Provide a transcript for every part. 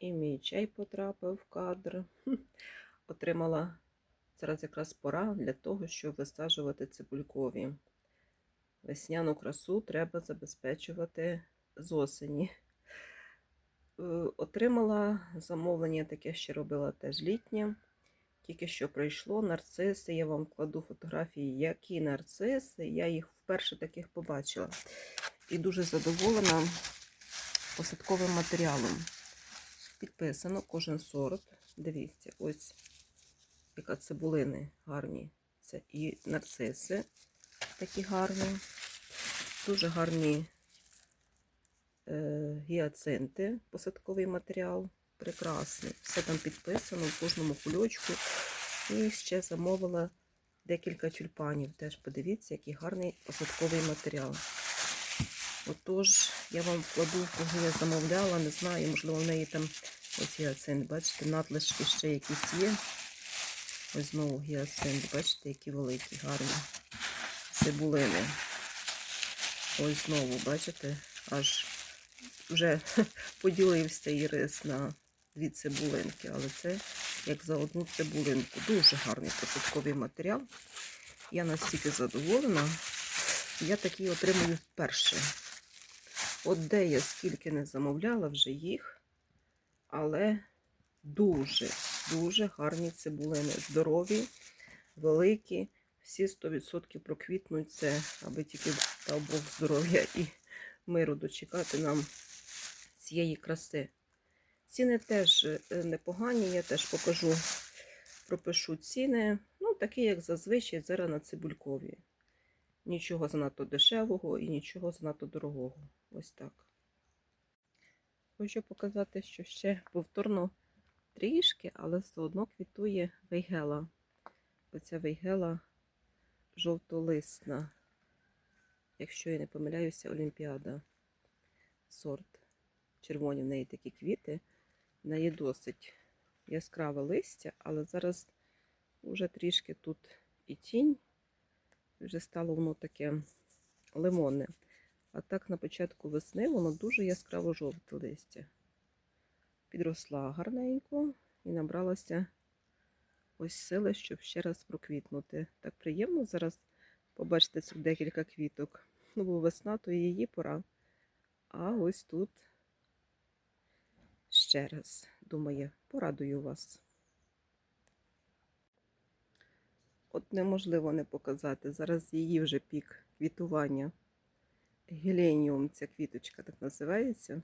І мій чай потрапив в кадр. Отримала зараз якраз пора для того, щоб висаджувати цибулькові. Весняну красу треба забезпечувати з осені. Е, Отримала замовлення, таке ще робила теж літнє. Тільки що прийшло нарциси. Я вам кладу фотографії, які нарциси. Я їх вперше таких побачила. І дуже задоволена посадковим матеріалом. Підписано кожен сорт. Дивіться, ось яка цибулини гарні. Це і нарциси такі гарні. Дуже гарні е, гіацинти, посадковий матеріал. Прекрасний. Все там підписано в кожному кульочку. І ще замовила декілька тюльпанів. Теж подивіться, який гарний посадковий матеріал. Отож, я вам вкладу, кого я замовляла, не знаю, можливо, в неї там ось гіацинт, бачите, надлишки ще якісь є. Ось знову гіацинт, бачите, які великі, гарні цибулини. Ось знову, бачите, аж вже поділився і рис на дві цибулинки, але це як за одну цибулинку. Дуже гарний посадковий матеріал. Я настільки задоволена. Я такий отримую вперше. От де я скільки не замовляла вже їх, але дуже, дуже гарні цибулини. Здорові, великі, всі 100% проквітнуть це, аби тільки дав Бог здоров'я і миру дочекати нам цієї краси. Ціни теж е, непогані, я теж покажу, пропишу ціни. Ну, такі, як зазвичай, зараз на цибулькові. Нічого занадто дешевого і нічого занадто дорогого. Ось так. Хочу показати, що ще повторно трішки, але все одно квітує вейгела. Оця вейгела жовтолисна, якщо я не помиляюся, Олімпіада. Сорт. Червоні в неї такі квіти. В неї досить яскраве листя, але зараз вже трішки тут і тінь. Вже стало воно таке лимонне. А так на початку весни воно дуже яскраво жовте листя. Підросла гарненько і набралася ось сили, щоб ще раз проквітнути. Так приємно зараз побачити цих декілька квіток. Ну, бо весна, то її пора. А ось тут ще раз, думаю, порадую вас. От неможливо не показати. Зараз її вже пік квітування. Геленіум, ця квіточка так називається.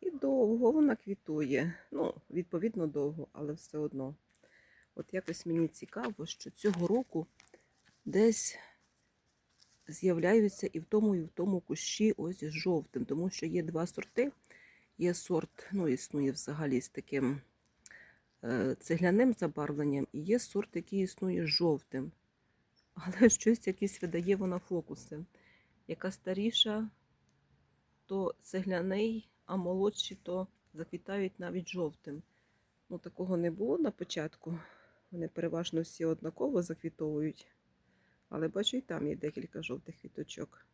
І довго вона квітує. Ну, відповідно, довго, але все одно. От якось мені цікаво, що цього року десь з'являються і в тому, і в тому кущі ось жовтим, тому що є два сорти. Є сорт, ну, існує взагалі з таким цегляним забарвленням, і є сорт, який існує жовтим. Але щось якісь видає вона фокуси. Яка старіша, то цегляний, а молодші то заквітають навіть жовтим. Ну, такого не було на початку. Вони переважно всі однаково заквітовують. Але бачу, і там є декілька жовтих квіточок.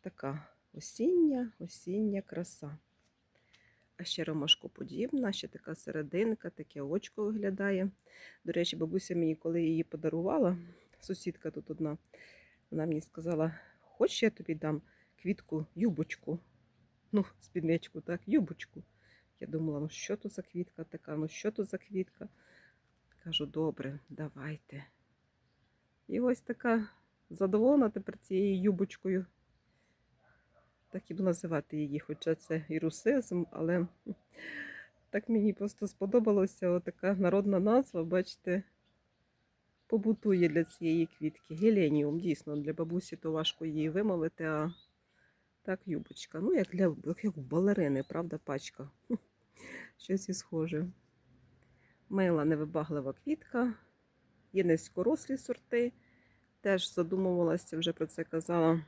Така осіння, осіння краса. Ще ромашкоподібна, ще така серединка, таке очко виглядає. До речі, бабуся мені, коли її подарувала, сусідка тут одна, вона мені сказала: хоч я тобі дам квітку, юбочку. Ну, спідничку, так, юбочку. Я думала, ну що то за квітка така, ну що то за квітка? Кажу, добре, давайте. І ось така задоволена тепер цією юбочкою. Так і буду називати її, хоча це і русизм, але так мені просто сподобалося така народна назва, бачите, побутує для цієї квітки. Геленіум, дійсно, для бабусі то важко її вимовити, а так, юбочка. Ну, як для як балерини, правда, пачка. Щось і схоже. Мила невибаглива квітка, є низькорослі сорти. Теж задумувалася, вже про це казала.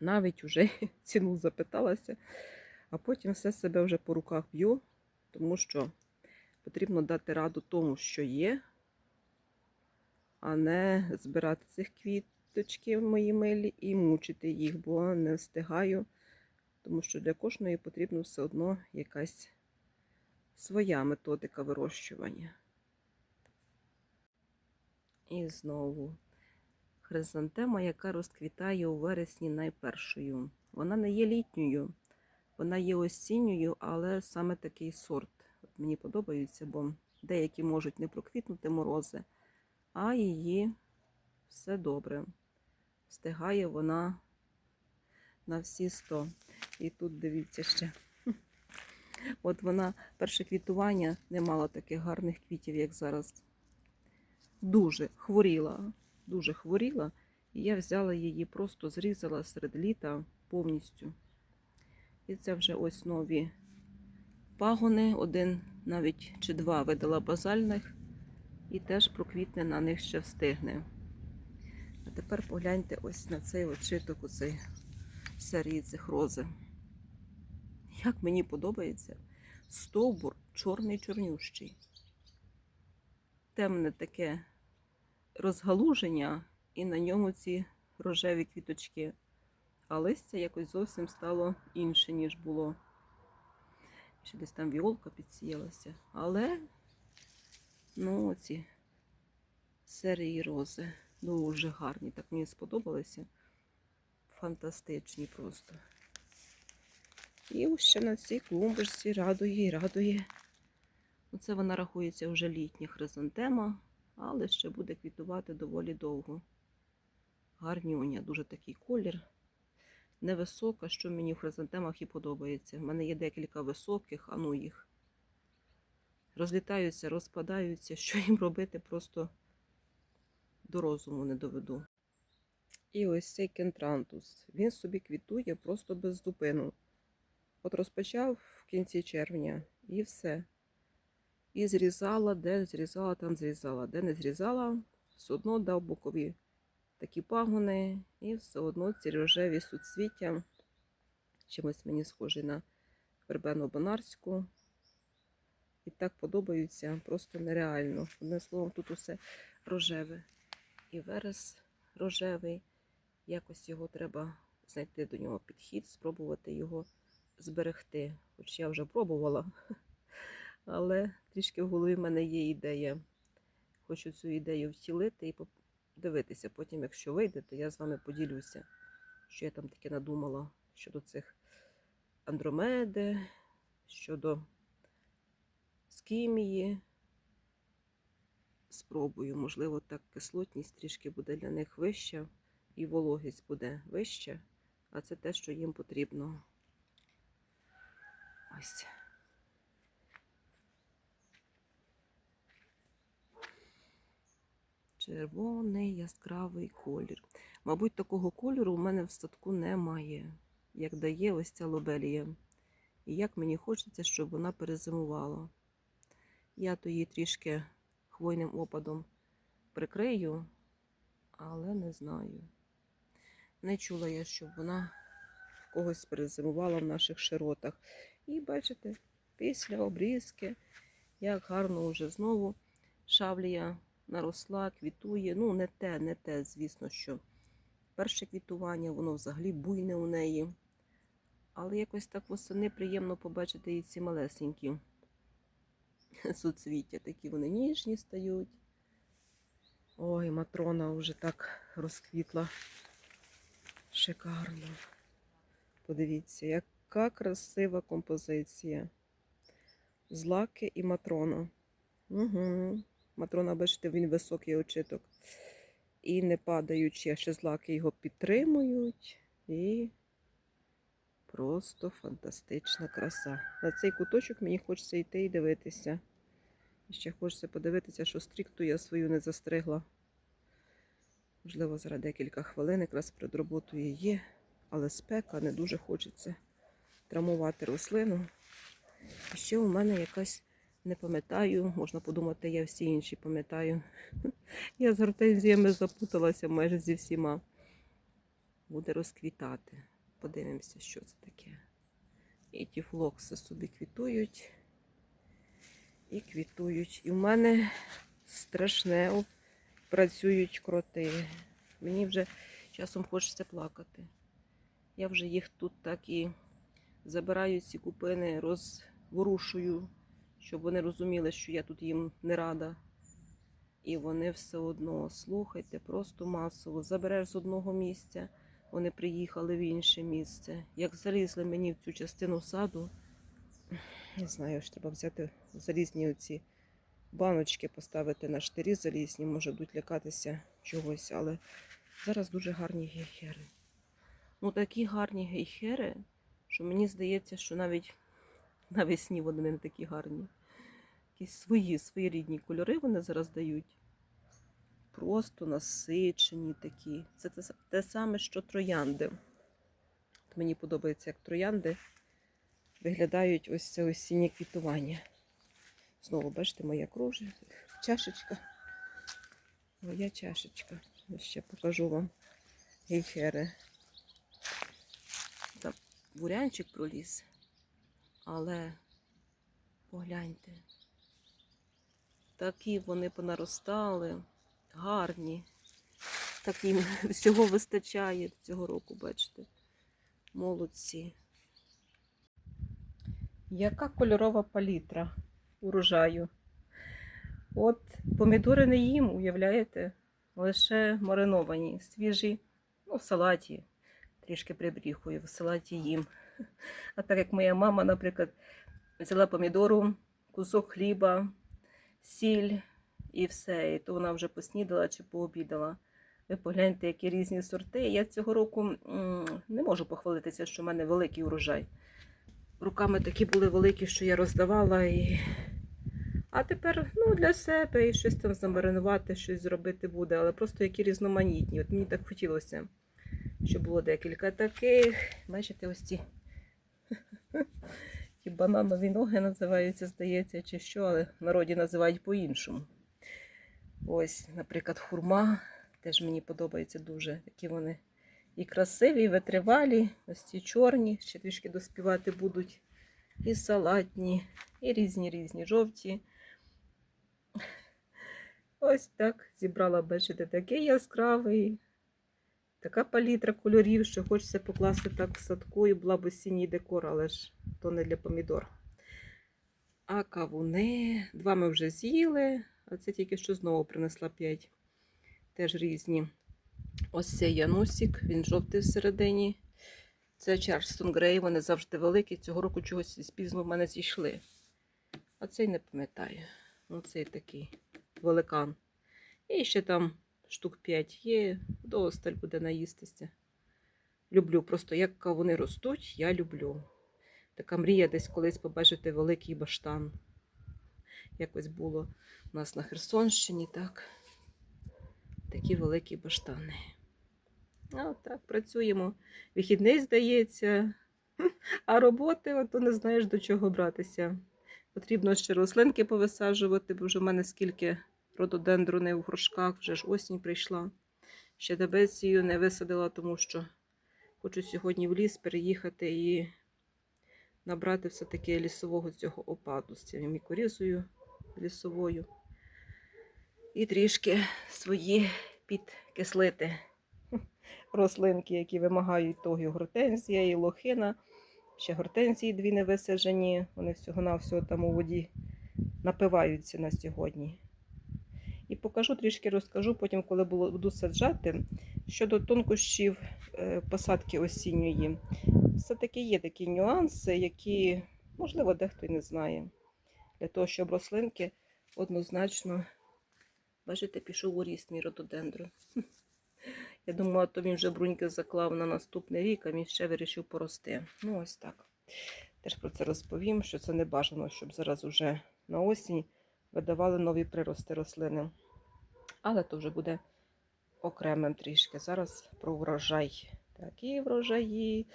Навіть вже ціну запиталася, а потім все себе вже по руках б'ю, тому що потрібно дати раду тому, що є, а не збирати цих квіточків мої милі і мучити їх, бо не встигаю. тому що для кожної потрібно все одно якась своя методика вирощування. І знову хризантема, яка розквітає у вересні найпершою. Вона не є літньою, вона є осінньою, але саме такий сорт. От мені подобається, бо деякі можуть не проквітнути морози, а її все добре. Встигає вона на всі 100. І тут дивіться ще. От вона перше квітування не мала таких гарних квітів, як зараз. Дуже хворіла, дуже хворіла. І я взяла її, просто зрізала серед літа повністю. І це вже ось нові пагони, один навіть чи два видала базальних, і теж проквітне на них ще встигне. А тепер погляньте ось на цей очиток у цей серії цих рози. Як мені подобається, стовбур чорний чорнющий. Темне таке розгалуження, і на ньому ці рожеві квіточки. А листя якось зовсім стало інше, ніж було. Ще десь там віолка підсіялася. Але, ну, ці серії рози дуже гарні. Так мені сподобалися. Фантастичні просто. І ось ще на цій клумбочці радує і радує. Оце вона рахується вже літня хризантема, але ще буде квітувати доволі довго. Гарнюня, дуже такий колір. Невисока, що мені в хризантемах і подобається. В мене є декілька високих, а ну їх. Розлітаються, розпадаються. Що їм робити, просто до розуму не доведу. І ось цей кентрантус. Він собі квітує просто без зупину. От розпочав в кінці червня і все. І зрізала, де зрізала, там зрізала. Де не зрізала, все одно дав бокові такі пагони, і все одно ці рожеві суцвіття. Чимось мені схожі на вербену бонарську. І так подобаються просто нереально. Одним словом, тут усе рожеве. І верес рожевий. Якось його треба знайти до нього підхід, спробувати його зберегти. Хоч я вже пробувала, але трішки в голові в мене є ідея. Хочу цю ідею втілити і дивитися. Потім, якщо вийде, то я з вами поділюся, що я там таке надумала щодо цих андромеди, щодо скімії. Спробую, можливо, так кислотність трішки буде для них вища, і вологість буде вища, а це те, що їм потрібно. Ось. Червоний яскравий колір. Мабуть, такого кольору у мене в садку немає, як дає ось ця лобелія. І як мені хочеться, щоб вона перезимувала. Я то її трішки хвойним опадом прикрию, але не знаю. Не чула я, щоб вона в когось перезимувала в наших широтах. І бачите, після обрізки, як гарно вже знову шавлія наросла, квітує. Ну, не те, не те, звісно, що перше квітування, воно взагалі буйне у неї. Але якось так восени приємно побачити і ці малесенькі суцвіття. Такі вони ніжні стають. Ой, матрона вже так розквітла. Шикарно. Подивіться, яка красива композиція. Злаки і матрона. Угу. Матрона, бачите, він високий очиток. І не падаючи, ще злаки його підтримують. І просто фантастична краса. На цей куточок мені хочеться йти і дивитися. І ще хочеться подивитися, що стрікту я свою не застригла. Можливо, зараз декілька хвилин якраз перед роботою є, але спека не дуже хочеться травмувати рослину. І ще у мене якась, не пам'ятаю, можна подумати, я всі інші пам'ятаю. Я з гортензіями запуталася майже зі всіма. Буде розквітати. Подивимося, що це таке. І ті флокси собі квітують. І квітують. І в мене страшне працюють кроти. Мені вже часом хочеться плакати. Я вже їх тут так і забираю ці купини, розворушую, щоб вони розуміли, що я тут їм не рада. І вони все одно, слухайте, просто масово. Забереш з одного місця, вони приїхали в інше місце. Як залізли мені в цю частину саду, не знаю, що треба взяти залізні оці баночки, поставити на штирі залізні, може будуть лякатися чогось, але зараз дуже гарні гейхери. Ну, такі гарні гейхери, що мені здається, що навіть навесні вони не такі гарні. Якісь свої, рідні кольори вони зараз дають. Просто насичені такі. Це те, те саме, що троянди. От мені подобається, як троянди виглядають ось це осіннє квітування. Знову, бачите, моя кружка, чашечка. Моя чашечка. Я ще покажу вам гейхери. Там бурянчик проліз. Але погляньте. Такі вони понаростали, гарні. Так їм всього вистачає цього року, бачите. Молодці. Яка кольорова палітра урожаю? От помідори не їм, уявляєте? Лише мариновані, свіжі, ну, в салаті. Трішки прибріхую, в салаті їм. А так як моя мама, наприклад, взяла помідору, кусок хліба, сіль і все. І то вона вже поснідала чи пообідала. Ви погляньте, які різні сорти. Я цього року не можу похвалитися, що в мене великий урожай. Руками такі були великі, що я роздавала. І... А тепер ну, для себе і щось там замаринувати, щось зробити буде, але просто які різноманітні. От мені так хотілося, щоб було декілька таких. Бачите, ось ці ті бананові ноги називаються, здається, чи що, але в народі називають по-іншому. Ось, наприклад, хурма. Теж мені подобається дуже. Такі вони і красиві, і витривалі. Ось ці чорні, ще трішки доспівати будуть. І салатні, і різні різні жовті. Ось так зібрала, бачите, такий яскравий. Така палітра кольорів, що хочеться покласти так в садку і була б осінній декор, але ж то не для помідор. А кавуни, два ми вже з'їли, а це тільки що знову принесла п'ять. Теж різні. Ось цей янусик, він жовтий всередині. Це Чарльстон Грей, вони завжди великі. Цього року чогось спізно в мене зійшли. А цей не пам'ятаю. Ну, цей такий великан. І ще там штук 5 є, досталь буде наїстися. Люблю просто, як вони ростуть, я люблю. Така мрія десь колись побачити великий баштан. Якось було у нас на Херсонщині, так. Такі великі баштани. А так, працюємо. Вихідний, здається, а роботи, ото не знаєш до чого братися. Потрібно ще рослинки повисаджувати, бо вже в мене скільки рододендрони в горшках, вже ж осінь прийшла. Ще дебецію не висадила, тому що хочу сьогодні в ліс переїхати і набрати все-таки лісового цього опаду з цією мікорізою лісовою. І трішки свої підкислити рослинки, які вимагають того і гортензія, і лохина. Ще гортензії дві не висаджені. Вони всього-навсього там у воді напиваються на сьогодні. І покажу трішки розкажу потім, коли буду саджати. Щодо тонкощів е, посадки осінньої, все-таки є такі нюанси, які, можливо, дехто й не знає. Для того, щоб рослинки однозначно, бачите, пішов у ріст мій рододендрон. Я думала, то він вже бруньки заклав на наступний рік, а він ще вирішив порости. Ну, ось так. Теж про це розповім, що це не бажано, щоб зараз уже на осінь видавали нові прирости рослини. Але то вже буде окремим трішки. Зараз про врожай. Такі врожаї.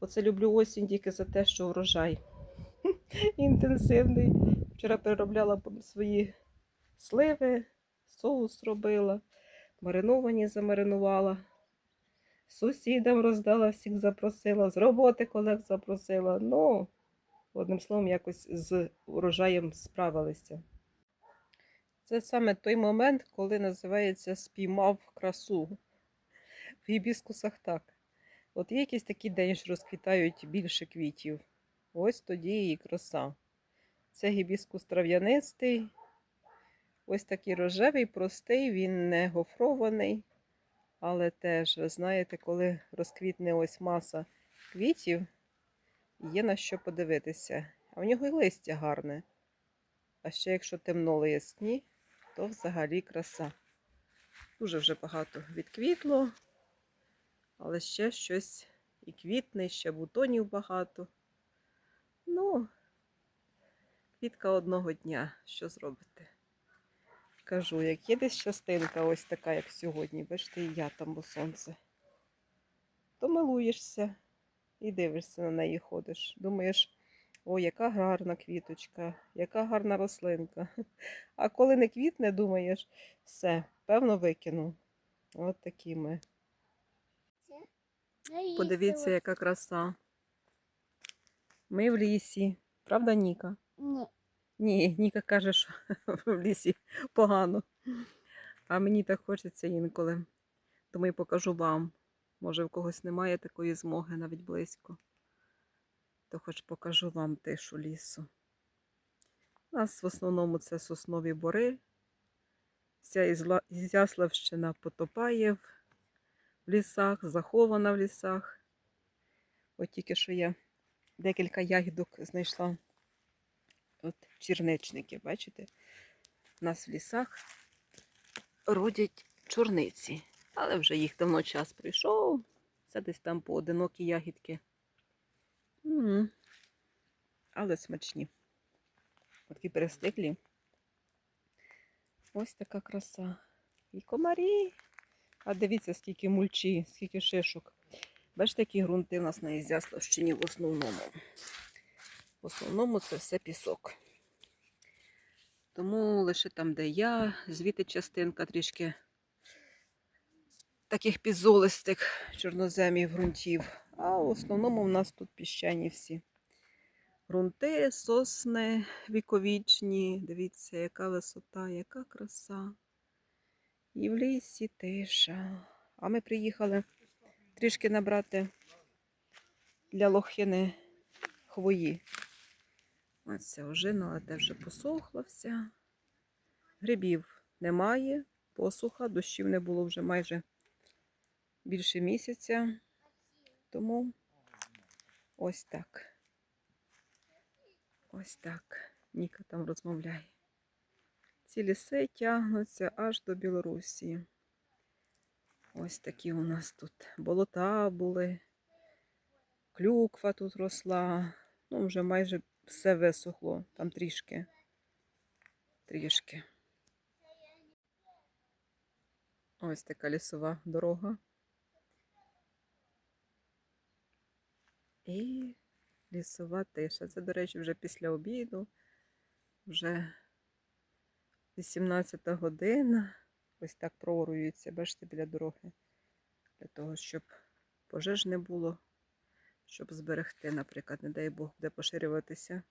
Оце люблю осінь тільки за те, що врожай інтенсивний. Вчора переробляла свої сливи, соус робила, мариновані замаринувала. Сусідам роздала, всіх запросила, з роботи колег запросила. Ну, одним словом, якось з урожаєм справилися. Це саме той момент, коли називається спіймав красу. В гібіскусах так. От є якийсь такий день, що розквітають більше квітів. ось тоді і краса. Це гібіскус трав'янистий. Ось такий рожевий, простий, він не гофрований. Але теж, ви знаєте, коли розквітне ось маса квітів, є на що подивитися. А в нього і листя гарне. А ще якщо темно лисні, то взагалі краса. Дуже вже багато відквітло, але ще щось і квітне, ще бутонів багато. Ну, квітка одного дня, що зробити? Кажу, як є десь частинка ось така, як сьогодні, бачите, і я там, бо сонце, то милуєшся і дивишся на неї ходиш. Думаєш, о, яка гарна квіточка, яка гарна рослинка. А коли не квітне, думаєш, все, певно, викину. От такі ми. Подивіться, яка краса. Ми в лісі. Правда, Ніка? Ні. Ні, Ніка каже, що в лісі погано. А мені так хочеться інколи. Тому і покажу вам. Може, в когось немає такої змоги навіть близько. То хоч покажу вам тишу лісу. У нас в основному це соснові бори. Вся Ізяславщина потопає в лісах, захована в лісах. От тільки що я декілька ягідок знайшла. От черничники, бачите? У нас в лісах родять чорниці. Але вже їх давно час прийшов. Це десь там поодинокі ягідки. Але смачні. Такі перестиклі. Ось така краса. І комарі. А дивіться, скільки мульчі, скільки шишок. Бачите, які ґрунти у нас на Ізяславщині в основному. В основному це все пісок. Тому лише там, де я, звідти частинка трішки таких підзолистих чорноземів ґрунтів. А в основному в нас тут піщані всі. Грунти, сосни віковічні. Дивіться, яка висота, яка краса. І в лісі тиша. А ми приїхали трішки набрати для лохини хвої. Ось ця ожина, але те вже посохла вся. Грибів немає, посуха, дощів не було вже майже більше місяця. Тому ось так. Ось так. Ніка там розмовляє. Ці ліси тягнуться аж до Білорусі. Ось такі у нас тут болота були, клюква тут росла. Ну, вже майже все висохло, там трішки. Трішки. Ось така лісова дорога. І лісова тиша. Це, до речі, вже після обіду, вже 18 година. Ось так прооруються, бачите, біля дороги. Для того, щоб пожеж не було, щоб зберегти, наприклад, не дай Бог, буде поширюватися,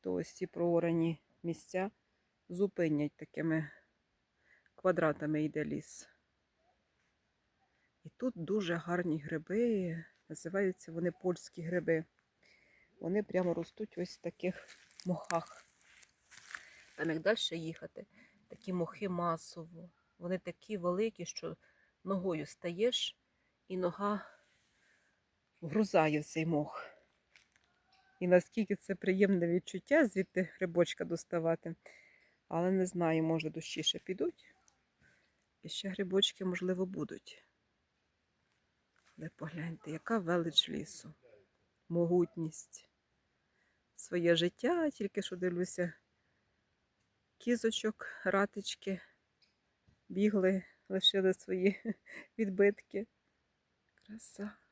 то ось ці проорані місця зупинять такими квадратами йде ліс. І тут дуже гарні гриби, називаються вони польські гриби. Вони прямо ростуть ось в таких мохах. Там як далі їхати, такі мохи масово. Вони такі великі, що ногою стаєш, і нога вгрузає в цей мох. І наскільки це приємне відчуття звідти грибочка доставати. Але не знаю, може дощі ще підуть. І ще грибочки, можливо, будуть. Але погляньте, яка велич лісу, могутність. Своє життя, тільки що дивлюся, кізочок, ратички бігли, лишили свої відбитки. Краса.